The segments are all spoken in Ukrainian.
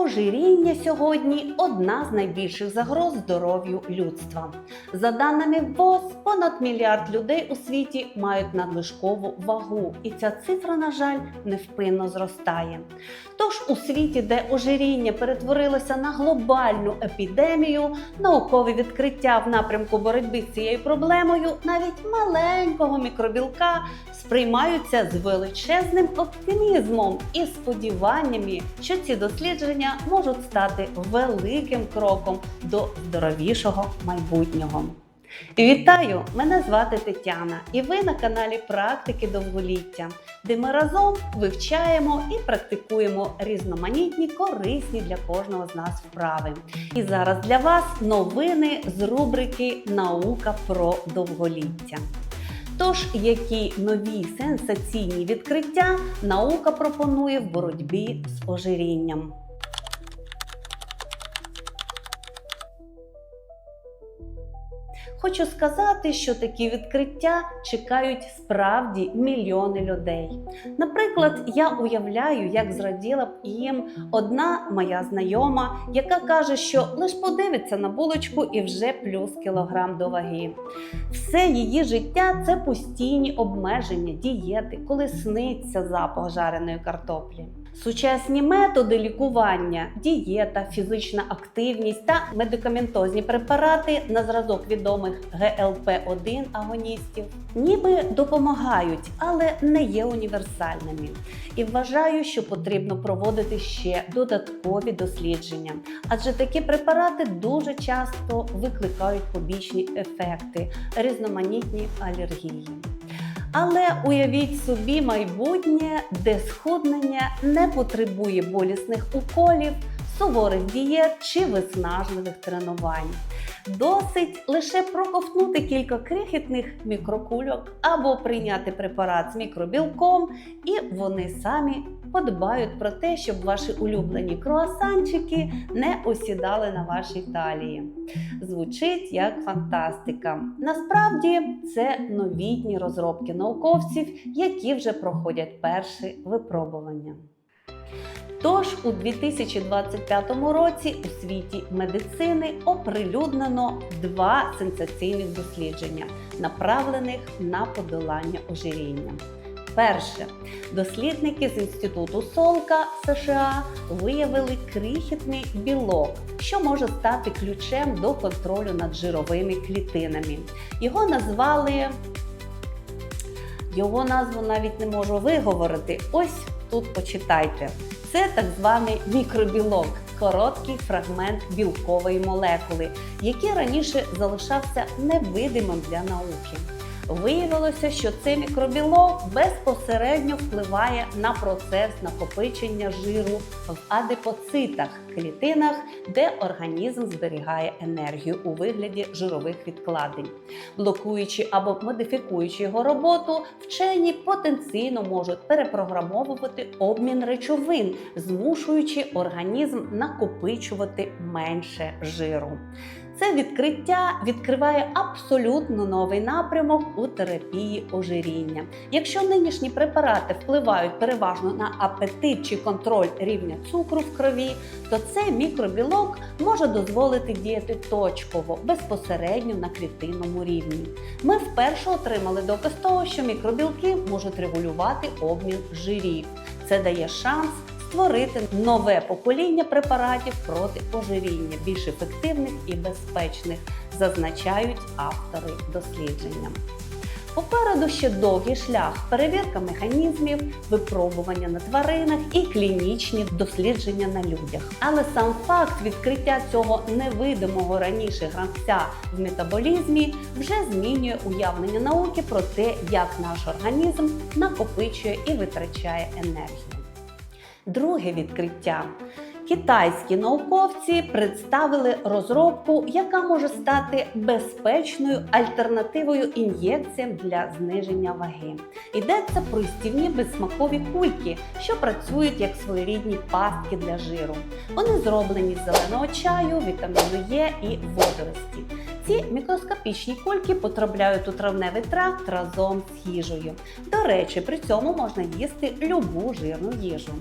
Ожиріння сьогодні одна з найбільших загроз здоров'ю людства. За даними ВОЗ, понад мільярд людей у світі мають надлишкову вагу, і ця цифра, на жаль, невпинно зростає. Тож у світі, де ожиріння перетворилося на глобальну епідемію, наукові відкриття в напрямку боротьби з цією проблемою навіть маленького мікробілка сприймаються з величезним оптимізмом і сподіваннями, що ці дослідження можуть стати великим кроком до здоровішого майбутнього. Вітаю! Мене звати Тетяна, і ви на каналі Практики довголіття, де ми разом вивчаємо і практикуємо різноманітні корисні для кожного з нас вправи. І зараз для вас новини з рубрики Наука про довголіття. Тож, які нові сенсаційні відкриття наука пропонує в боротьбі з ожирінням? Хочу сказати, що такі відкриття чекають справді мільйони людей. Наприклад, я уявляю, як зраділа б їм одна моя знайома, яка каже, що лиш подивиться на булочку і вже плюс кілограм до ваги. Все її життя це постійні обмеження, дієти, коли сниться запах жареної картоплі. Сучасні методи лікування, дієта, фізична активність та медикаментозні препарати на зразок відомих ГЛП-1 агоністів ніби допомагають, але не є універсальними. І вважаю, що потрібно проводити ще додаткові дослідження, адже такі препарати дуже часто викликають побічні ефекти, різноманітні алергії. Але уявіть собі майбутнє, де схуднення не потребує болісних уколів, суворих дієт чи виснажливих тренувань. Досить лише проковтнути кілька крихітних мікрокульок або прийняти препарат з мікробілком, і вони самі подбають про те, щоб ваші улюблені круасанчики не осідали на вашій талії. Звучить як фантастика. Насправді це новітні розробки науковців, які вже проходять перші випробування. Тож у 2025 році у світі медицини оприлюднено два сенсаційних дослідження, направлених на подолання ожиріння. Перше, дослідники з інституту Солка США виявили крихітний білок, що може стати ключем до контролю над жировими клітинами. Його назвали його назву навіть не можу виговорити. Ось тут почитайте. Це так званий мікробілок, короткий фрагмент білкової молекули, який раніше залишався невидимим для науки. Виявилося, що цей мікробілок безпосередньо впливає на процес накопичення жиру в адипоцитах клітинах, де організм зберігає енергію у вигляді жирових відкладень. Блокуючи або модифікуючи його роботу, вчені потенційно можуть перепрограмовувати обмін речовин, змушуючи організм накопичувати менше жиру. Це відкриття відкриває абсолютно новий напрямок у терапії ожиріння. Якщо нинішні препарати впливають переважно на апетит чи контроль рівня цукру в крові, то цей мікробілок може дозволити діяти точково, безпосередньо на клітинному рівні. Ми вперше отримали доказ того, що мікробілки можуть регулювати обмін жирів. Це дає шанс створити нове покоління препаратів проти ожиріння, більш ефективних і безпечних, зазначають автори дослідження. Попереду ще довгий шлях, перевірка механізмів, випробування на тваринах і клінічні дослідження на людях. Але сам факт відкриття цього невидимого раніше гравця в метаболізмі вже змінює уявлення науки про те, як наш організм накопичує і витрачає енергію. Друге відкриття. Китайські науковці представили розробку, яка може стати безпечною альтернативою ін'єкціям для зниження ваги. Йдеться про стівні безсмакові кульки, що працюють як своєрідні пастки для жиру. Вони зроблені з зеленого чаю, вітаміну Е і водорості. Ці мікроскопічні кульки потрапляють у травневий тракт разом з їжею. До речі, при цьому можна їсти любу жирну їжу.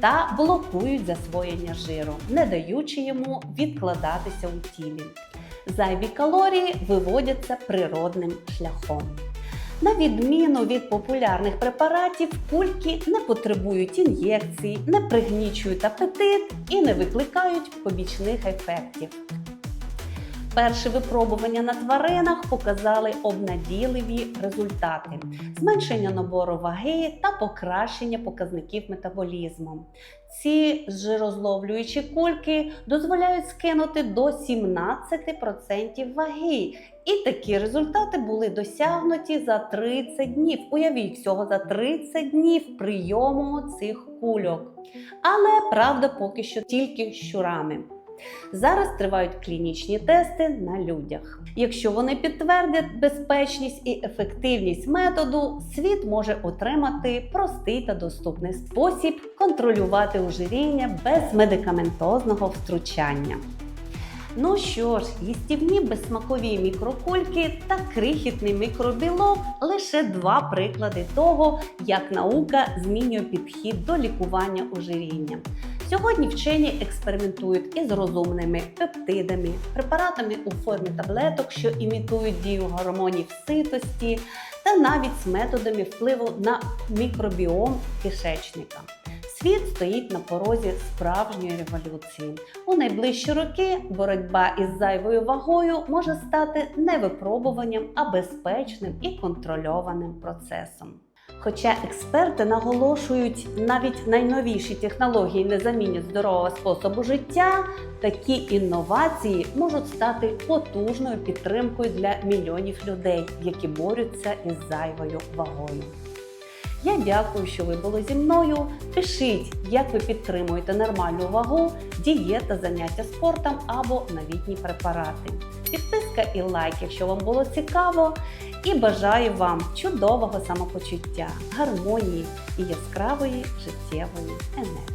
та блокують засвоєння жиру, не даючи йому відкладатися у тілі. Зайві калорії виводяться природним шляхом. На відміну від популярних препаратів, кульки не потребують ін'єкцій, не пригнічують апетит і не викликають побічних ефектів. Перші випробування на тваринах показали обнадійливі результати: зменшення набору ваги та покращення показників метаболізму. Ці жирозловлюючі кульки дозволяють скинути до 17% ваги. І такі результати були досягнуті за 30 днів. Уявіть всього за 30 днів прийому цих кульок. Але правда поки що тільки щурами. Зараз тривають клінічні тести на людях. Якщо вони підтвердять безпечність і ефективність методу, світ може отримати простий та доступний спосіб контролювати ожиріння без медикаментозного втручання. Ну що ж, їстівні безсмакові мікрокульки та крихітний мікробілок лише два приклади того, як наука змінює підхід до лікування ожиріння. Сьогодні вчені експериментують із розумними пептидами, препаратами у формі таблеток, що імітують дію гормонів ситості, та навіть з методами впливу на мікробіом кишечника. Світ стоїть на порозі справжньої революції. У найближчі роки боротьба із зайвою вагою може стати не випробуванням, а безпечним і контрольованим процесом. Хоча експерти наголошують, навіть найновіші технології не замінять здорового способу життя, такі інновації можуть стати потужною підтримкою для мільйонів людей, які борються із зайвою вагою. Я дякую, що ви були зі мною. Пишіть, як ви підтримуєте нормальну вагу, дієта, заняття спортом або новітні препарати. Підписка і лайк, якщо вам було цікаво. І бажаю вам чудового самопочуття, гармонії і яскравої життєвої енергії.